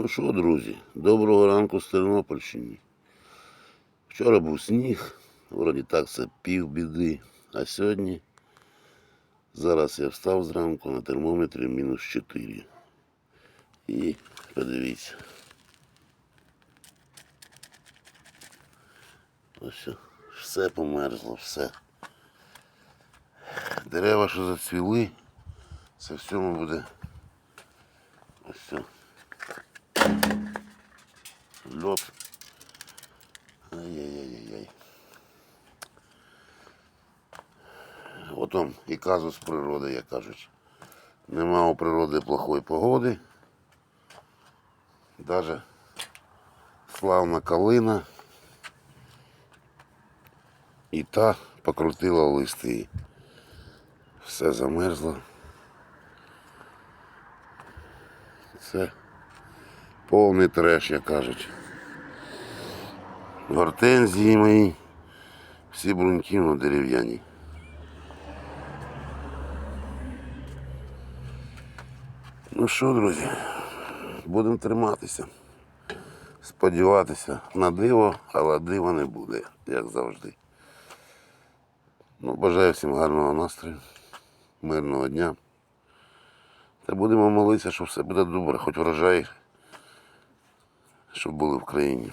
Ну що, друзі, доброго ранку з Тернопільщини. Вчора був сніг, вроді так це пів біди. А сьогодні, зараз я встав зранку на термометрі мінус 4. І подивіться. Ось все померзло, все. Дерева, що зацвіли, це всьому буде ось все. Льот. Ай-яй-яй-яй. Отом і казус природи, як кажуть. Нема у природи плохої погоди. Даже славна калина. І та покрутила листи. Все замерзло. Це повний треш, як кажуть. Гортензії мої, всі бруньки ну, дерев'яні. Ну що, друзі, будемо триматися. Сподіватися на диво, але дива не буде, як завжди. Ну, бажаю всім гарного настрою, мирного дня. Та будемо молитися, що все буде добре, хоч врожай, щоб були в країні.